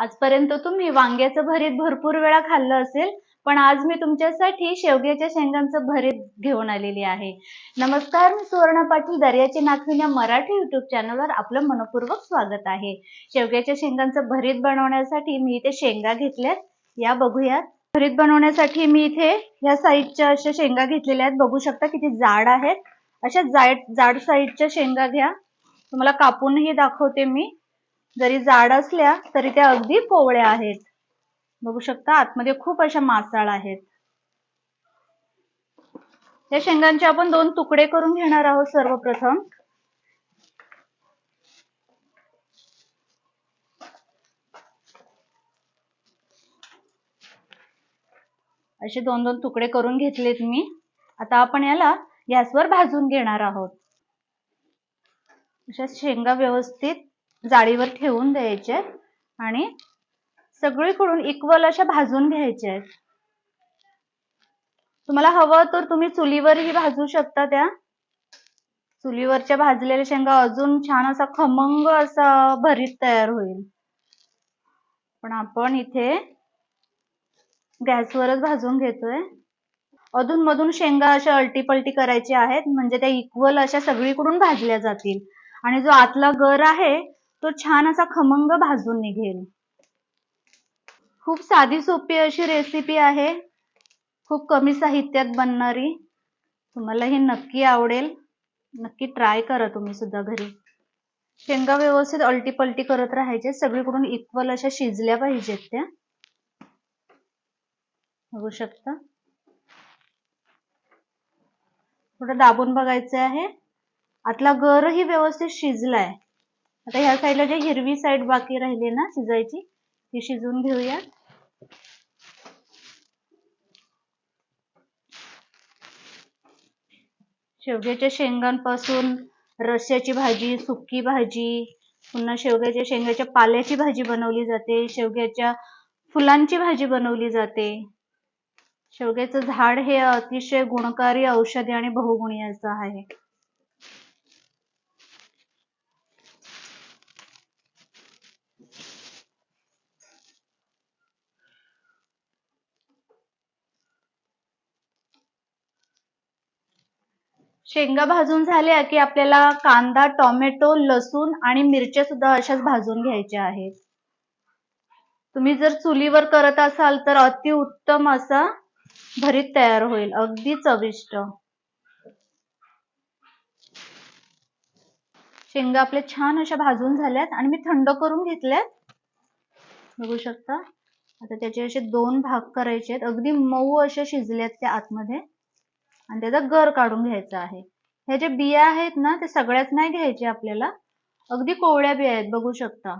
आजपर्यंत तुम्ही वांग्याचं भरीत भरपूर वेळा खाल्लं असेल पण आज मी तुमच्यासाठी शेवग्याच्या शेंगांचं भरीत घेऊन आलेली आहे. नमस्कार मी सुवर्ण पाटील दर्याची नागरिक या मराठी युट्यूब चॅनलवर आपलं मनपूर्वक स्वागत आहे. शेवग्याच्या शेंगांचं भरीत बनवण्यासाठी मी इथे शेंगा घेतल्यात या बघूयात. भरीत बनवण्यासाठी मी इथे या साईजच्या अशा शेंगा घेतलेल्या आहेत. बघू शकता किती जाड आहेत. अशा जाड जाड साईजच्या शेंगा घ्या. तुम्हाला कापूनही दाखवते मी. जरी जाड असल्या तरी त्या अगदी कोवळ्या आहेत. बघू शकता आतमध्ये खूप अशा मासाळ आहेत. या शेंगांचे आपण दोन तुकडे करून घेणार आहोत सर्वप्रथम. असे दोन दोन तुकडे करून घेतलेत मी. आता आपण याला गॅसवर भाजून घेणार आहोत. अशा शेंगा व्यवस्थित जाळीवर ठेवून द्यायचे आणि सगळीकडून इक्वल अशा भाजून घ्यायच्या आहेत तुम्हाला हवं तर तुम्ही चुलीवरही भाजू शकता त्या. चुलीवरच्या भाजलेल्या शेंगा अजून छान असा खमंग असा भरीत तयार होईल. पण आपण इथे गॅसवरच भाजून घेतोय. अधून मधून शेंगा अशा अल्टीपल्टी पलटी करायची आहेत म्हणजे त्या इक्वल अशा सगळीकडून भाजल्या जातील. आणि जो आतला गर आहे तो छान असा खमंग भाजून निघेल. खूप साधी सोपी अशी रेसिपी आहे. खूप कमी साहित्यात बनणारी. तुम्हाला ही नक्की आवडेल. नक्की ट्राय करा तुम्ही सुद्धा घरी. शेंगा व्यवस्थित अलटी पलटी करत राहायचे. सगळीकडून इक्वल अशा शिजल्या पाहिजेत त्या. बघू शकता. थोडं दाबून बघायचं आहे. आतला गरही व्यवस्थित शिजलाय. आता ह्या साईडला जे हिरवी साईड बाकी राहिली ना शिजायची ती शिजवून घेऊया. शेवग्याच्या शेंगांपासून रस्याची भाजी सुकी भाजी पुन्हा शेवग्याच्या शेंगाच्या पाल्याची भाजी बनवली जाते शेवग्याच्या फुलांची भाजी बनवली जाते. शेवग्याचं झाड हे अतिशय गुणकारी औषधी आणि बहुगुणी असं आहे. शेंगा भाजून झाल्या की आपल्याला कांदा टोमॅटो लसूण आणि मिरच्या सुद्धा अशाच भाजून घ्यायच्या आहेत. तुम्ही जर चुलीवर करत असाल तर अतिउत्तम असा भरीत तयार होईल. अगदी चविष्ट. शेंगा आपल्या छान अशा भाजून झाल्यात आणि मी थंड करून घेतल्यात. बघू शकता. आता त्याचे असे दोन भाग करायचे आहेत. अगदी मऊ अशा शिजल्यात त्या आतमध्ये. आणि त्याचा गर काढून घ्यायचा आहे. ह्या जे बिया आहेत ना ते सगळ्याच नाही घ्यायचे आपल्याला. अगदी कोवळ्या बिया आहेत बघू शकता.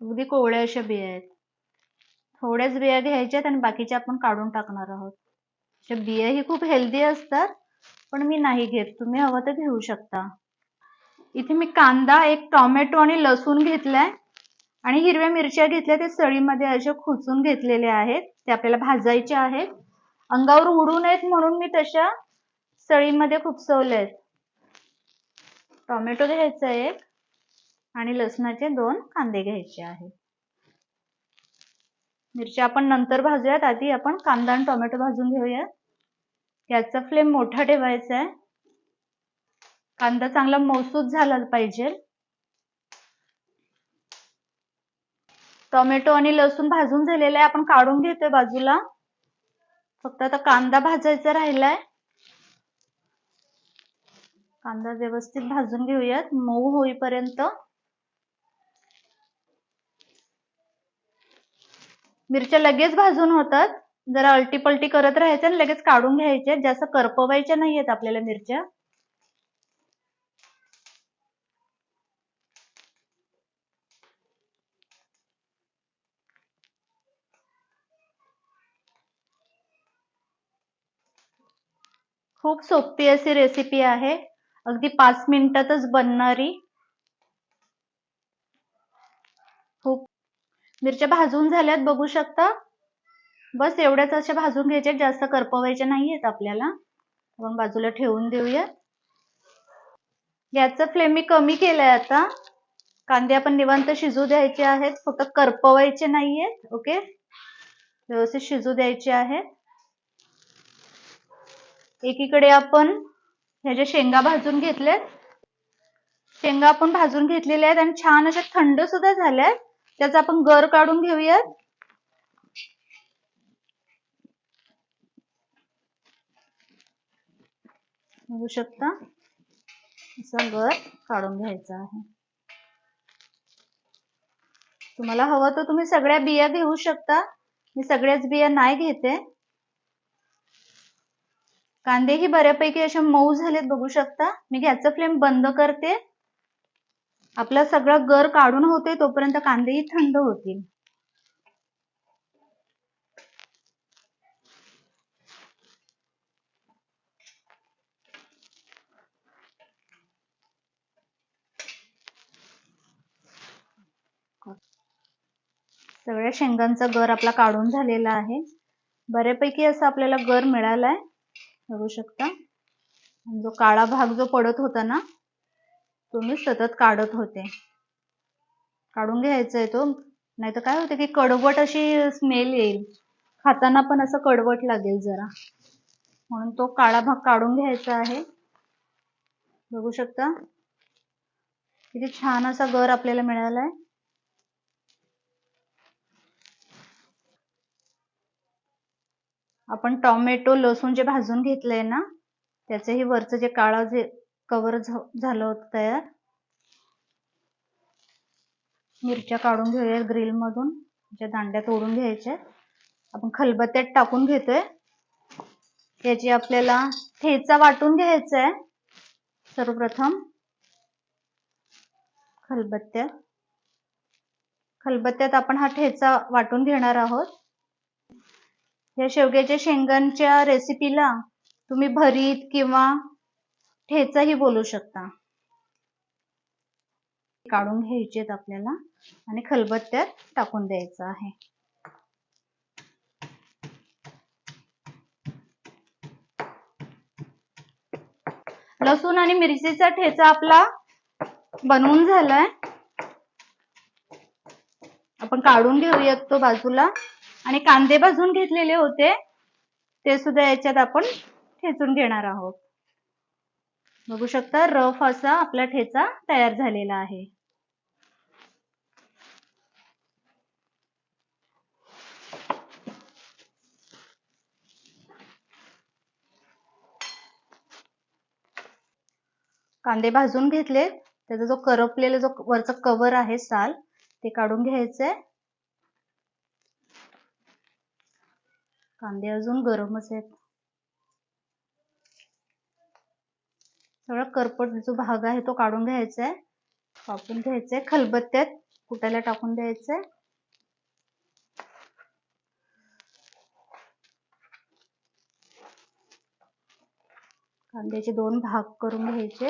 अगदी कोवळ्या अशा बिया आहेत. थोड्याच बिया घ्यायच्या आणि बाकीच्या आपण काढून टाकणार आहोत. अशा बिया ही खूप हेल्दी असतात पण मी नाही घेत. तुम्ही हवं तर घेऊ शकता. इथे मी कांदा एक टोमॅटो आणि लसूण घेतलाय. आणि हिरव्या मिरच्या घेतल्या ते सळीमध्ये अशा खुचून घेतलेल्या आहेत. ते आपल्याला भाजायचे आहेत. अंगावर उडू नयेत म्हणून मी तशा सळीमध्ये खुपसवल्यात टोमॅटो घ्यायचा एक आणि लसणाचे दोन कांदे घ्यायचे आहेत. मिरच्या आपण नंतर भाजूयात. आधी आपण कांदा आणि टोमॅटो भाजून घेऊयात. याचा फ्लेम मोठा ठेवायचा आहे. कांदा चांगला मौसूद झाला पाहिजे. टोमॅटो आणि लसूण भाजून झालेला आहे. आपण काढून घेतोय बाजूला. फक्त आता कांदा भाजायचा राहिलाय. कांदा व्यवस्थित भाजून घेऊयात. मऊ होईपर्यंत. मिरच्या लगेच भाजून होतात. जरा अल्टीपल्टी पलटी करत राहायचं आणि लगेच काढून घ्यायचे. जास्त करपवायच्या नाहीयेत आपल्याला मिरच्या. खूप सोपी अशी रेसिपी आहे. अगदी पाच मिनिटातच बनणारी. खूप. मिरच्या भाजून झाल्यात बघू शकता. बस एवढ्याच अशा भाजून घ्यायच्या जास्त करपवायच्या नाहीयेत आपल्याला. आपण बाजूला ठेवून देऊया गॅसचा फ्लेम मी कमी केलाय आता. कांदे आपण निवांत शिजू द्यायचे आहेत फक्त करपवायचे नाहीयेत ओके? व्यवस्थित शिजू द्यायचे आहेत. एकीकडे आपण ह्या ज्या शेंगा भाजून घेतल्यात शेंगा आपण भाजून घेतलेल्या आहेत आणि छान अशा थंड सुद्धा झाल्यात. त्याचा आपण गर काढून घेऊयात. बघू शकता? असा गर काढून घ्यायचा आहे. तुम्हाला हवं तर तुम्ही सगळ्या बिया घेऊ शकता. मी सगळ्याच बिया नाही घेते. कांदेही बऱ्यापैकी असे मऊ झालेत बघू शकता. मी गॅसचा फ्लेम बंद करते. आपला सगळा गर काढून होते तोपर्यंत कांदेही थंड होतील. सगळ्या शेंगांचा गर आपला काढून झालेला आहे. बऱ्यापैकी असं आपल्याला गर मिळालाय. बघू शकता. जो काळा भाग जो पडत होता ना तो मी सतत काढत होते. काढून घ्यायचा आहे तो. नाही तर काय होते की कडवट अशी स्मेल येईल. खाताना पण असं कडवट लागेल जरा. म्हणून तो काळा भाग काढून घ्यायचा आहे. बघू शकता. किती छान असा गर आपल्याला मिळालाय. आपण टोमॅटो लसूण जे भाजून घेतलंय ना त्याचंही वरचं जे काळं जे कवर झालं होतं तयार. मिरच्या काढून घेऊया ग्रिल मधून. ज्या दांड्या तोडून घ्यायच्या आपण खलबत्त्यात टाकून घेतोय. याची आपल्याला ठेचा वाटून घ्यायचा आहे. सर्वप्रथम खलबत्त्यात. खलबत्त्यात आपण हा ठेचा वाटून घेणार आहोत. या शेवग्याच्या शेंगांच्या रेसिपीला तुम्ही भरीत किंवा ठेचाही बोलू शकता. काढून घ्यायचेत आपल्याला आणि खलबत्त्यात टाकून द्यायचं आहे. लसूण आणि मिरचीचा ठेचा आपला बनवून झालाय. आपण काढून घेऊयात तो बाजूला. आणि कांदे भाजून घेतलेले होते. ते सुद्धा याच्यात आपण ठेचून घेणार आहोत. बघू शकता रफ असा आपला ठेचा तयार झालेला आहे. कांदे भाजून घेतले त्याचा जो करपलेला जो वरचा कवर आहे साल ते काढून घ्यायचंय. कांदे अजून गरमच आहेत. सगळा करपट जो भाग आहे तो काढून घ्यायचा आहे कापून घ्यायचा आहे खलबत्त्यात कुटायला टाकून द्यायचंय. कांद्याचे दोन भाग करून घ्यायचे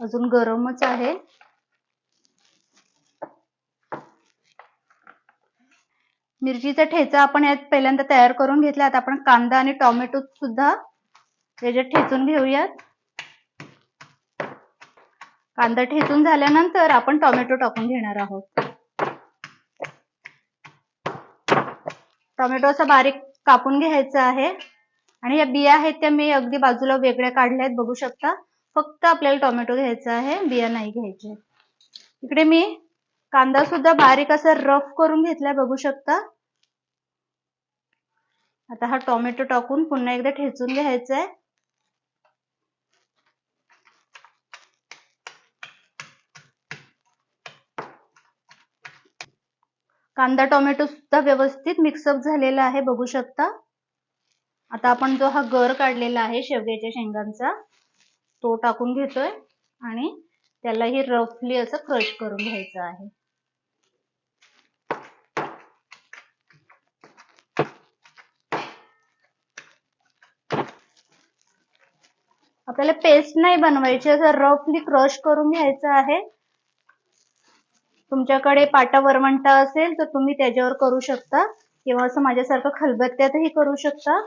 अजून गरमच आहे. मिरचीचा ठेचा आपण यात पहिल्यांदा तयार करून घेतला. आता आपण कांदा आणि टोमॅटो सुद्धा याच्यात ठेचून घेऊयात. कांदा ठेचून झाल्यानंतर आपण टोमॅटो टाकून घेणार आहोत. टॉमॅटो असा बारीक कापून घ्यायचा आहे. आणि या बिया आहेत त्या मी अगदी बाजूला वेगळ्या काढल्या आहेत. बघू शकता फक्त आपल्याला टोमॅटो घ्यायचा आहे बिया नाही घ्यायचे इकडे मी कांदा सुद्धा बारीक असा रफ करून घेतलाय बघू शकता. आता हा टोमॅटो टाकून पुन्हा एकदा ठेचून घ्यायचा आहे कांदा टोमॅटो सुद्धा व्यवस्थित मिक्सअप झालेला आहे बघू शकता. आता आपण जो हा गर काढलेला आहे शेवग्याच्या शेंगांचा तो टाकून घेतोय आणि त्यालाही रफली असं क्रश करून घ्यायचं आहे. आपल्याला पेस्ट नाही बनवायची. असं रफली क्रश करून घ्यायचं आहे. तुमच्याकडे पाटा वरवंटा असेल तर तुम्ही त्याच्यावर करू शकता. किंवा असं माझ्यासारखं खलबत्त्यातही करू शकता.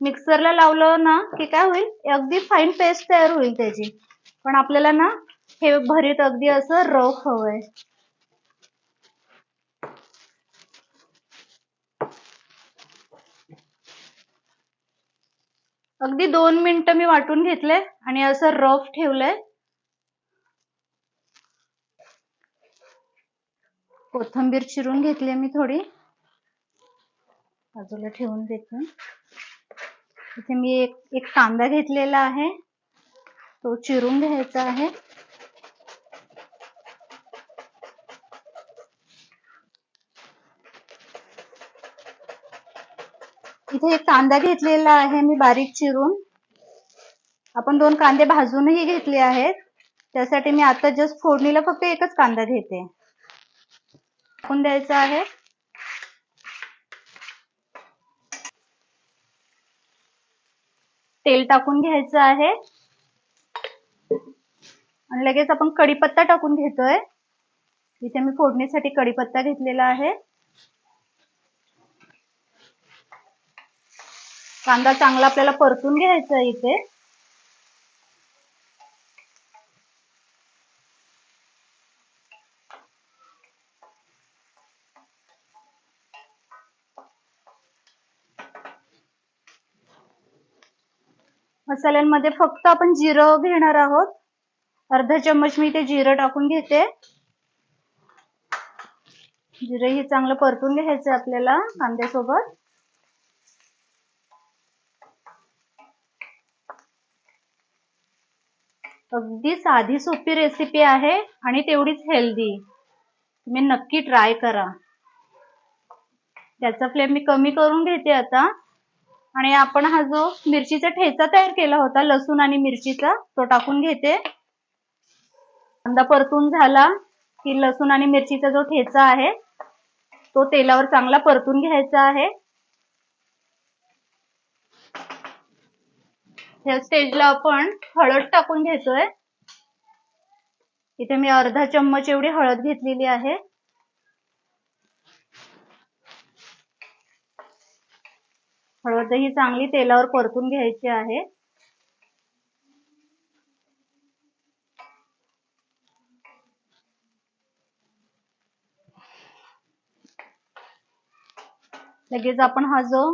मिक्सरला लावलं ना की काय होईल? अगदी फाईन पेस्ट तयार होईल त्याची. पण आपल्याला ना हे भरीत अगदी असं रफ हवंय. अगदी दोन मिनिटं मी वाटून घेतले आणि असं रफ ठेवलंय. कोथंबीर चिरून घेतली मी थोडी. बाजूला ठेवून देते. इथे मी एक एक कांदा घेतलेला आहे. तो चिरून घ्यायचा आहे. इथे एक कांदा घेतलेला आहे मी बारीक चिरून. आपण दोन कांदे भाजूनही घेतले आहेत. त्यासाठी मी आता जस्ट फोडणीला फक्त एकच कांदा घेते. टाकून द्यायचा आहे. तेल टाकून घ्यायचं आहे. आणि लगेच आपण कढीपत्ता टाकून घेतोय. इथे मी फोडणीसाठी कढीपत्ता घेतलेला आहे. कांदा चांगला आपल्याला परतून घ्यायचा इथे. मसाल्यांमध्ये फक्त आपण जिरं घेणार आहोत. अर्धा चम्मच मी ते जिरं टाकून घेते. जिरं हे चांगलं परतून घ्यायचं आपल्याला कांद्यासोबत. अगदी साधी सोपी रेसिपी आहे आणि तेवढीच हेल्दी तुम्ही नक्की ट्राय करा. त्याचा फ्लेम मी कमी करून घेते आता. आणि आपण हा जो मिरचीचा ठेचा तयार केला होता लसूण आणि मिरचीचा तो टाकून घेते. कांदा परतून झाला की लसूण आणि मिरचीचा जो ठेचा आहे तो तेलावर चांगला परतून घ्यायचा आहे. ह्या स्टेजला आपण हळद टाकून घेतोय. इथे मी अर्धा चम्मच एवढी हळद घेतलेली आहे. हळद ही चांगली तेलावर परतून घ्यायची आहे. लगेच आपण हा जो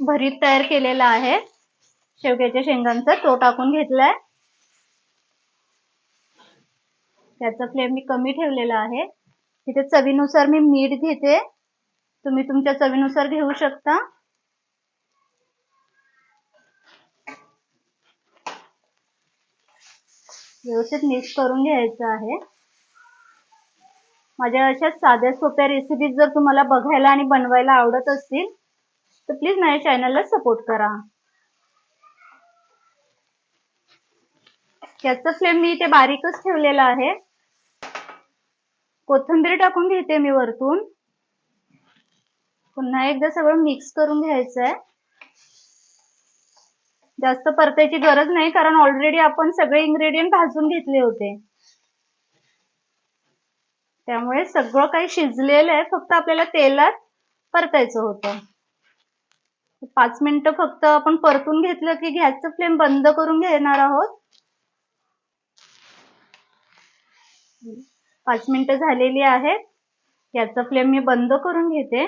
भरीत तयार केलेला आहे शेवग्याच्या शेंगांचा तो टाकून घेतलाय. त्याचा फ्लेम मी कमी ठेवलेला आहे. तिथे चवीनुसार मी मीठ घेते. तुम्ही तुमच्या चवीनुसार घेऊ शकता. व्यवस्थित मिक्स करून घ्यायचं आहे. माझ्या अशा साध्या सोप्या रेसिपीज जर तुम्हाला बघायला आणि बनवायला आवडत असतील तर प्लीज माझ्या चॅनलला सपोर्ट करा. याचा फ्लेम मी इथे बारीकच ठेवलेला आहे. कोथिंबीर टाकून घेते मी वरतून. पुन्हा एकदा सगळं मिक्स करून घ्यायचं आहे जास्त परतायची गरज नाही कारण ऑलरेडी आपण सगळे इन्ग्रेडियंट भाजून घेतले होते. त्यामुळे सगळं काही शिजलेलं आहे फक्त आपल्याला तेलात परतायचं होतं. पाच मिनिटं फक्त आपण परतून घेतलं की गॅसचं फ्लेम बंद करून घेणार आहोत. पाच मिनिटं झालेली आहेत. याचा फ्लेम मी बंद करून घेते.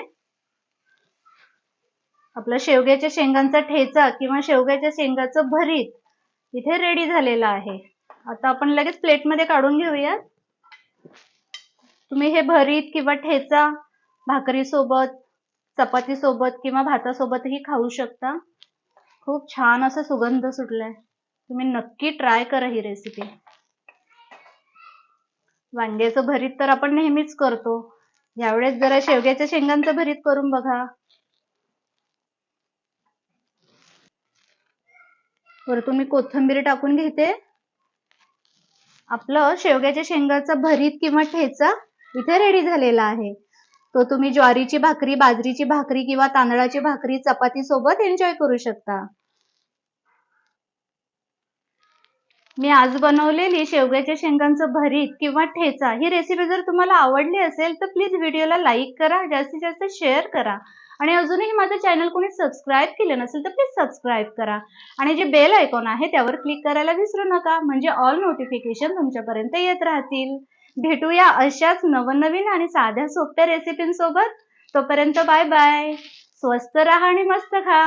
आपला शेवग्याच्या शेंगांचा ठेचा किंवा शेवग्याच्या शेंगाचं भरीत इथे रेडी झालेलं आहे. आता आपण लगेच प्लेटमध्ये काढून घेऊयात. तुम्ही हे भरीत किंवा ठेचा भाकरी सोबत चपाती सोबत किंवा भातासोबतही खाऊ शकता. खूप छान असा सुगंध सुटलाय. तुम्ही नक्की ट्राय करा ही रेसिपी वांग्याचं भरीत तर आपण नेहमीच करतो. यावेळेस जरा शेवग्याच्या शेंगांचं भरीत करून बघा. वरतून मी कोथिंबीर टाकून घेते. आपलं शेवग्याच्या शेंगाचा भरीत किंवा ठेचा इथे रेडी झालेला आहे. तो तुम्ही ज्वारीची भाकरी बाजरीची भाकरी किंवा तांदळाची भाकरी चपाती सोबत एन्जॉय करू शकता. मी आज बनवलेली शेवग्याच्या शेंगांचं भरीत किंवा ठेचा ही रेसिपी जर तुम्हाला आवडली असेल तर प्लीज व्हिडिओला लाईक करा जास्तीत जास्त शेअर करा. आणि अजूनही माझं चॅनल कोणी सबस्क्राईब केलं नसेल तर प्लीज सबस्क्राईब करा. आणि जे बेल आयकॉन आहे त्यावर क्लिक करायला विसरू नका. म्हणजे ऑल नोटिफिकेशन तुमच्यापर्यंत येत राहतील. भेटूया अशाच नवनवीन आणि साध्या सोप्या रेसिपींसोबत तोपर्यंत बाय बाय स्वस्त राहा आणि मस्त खा.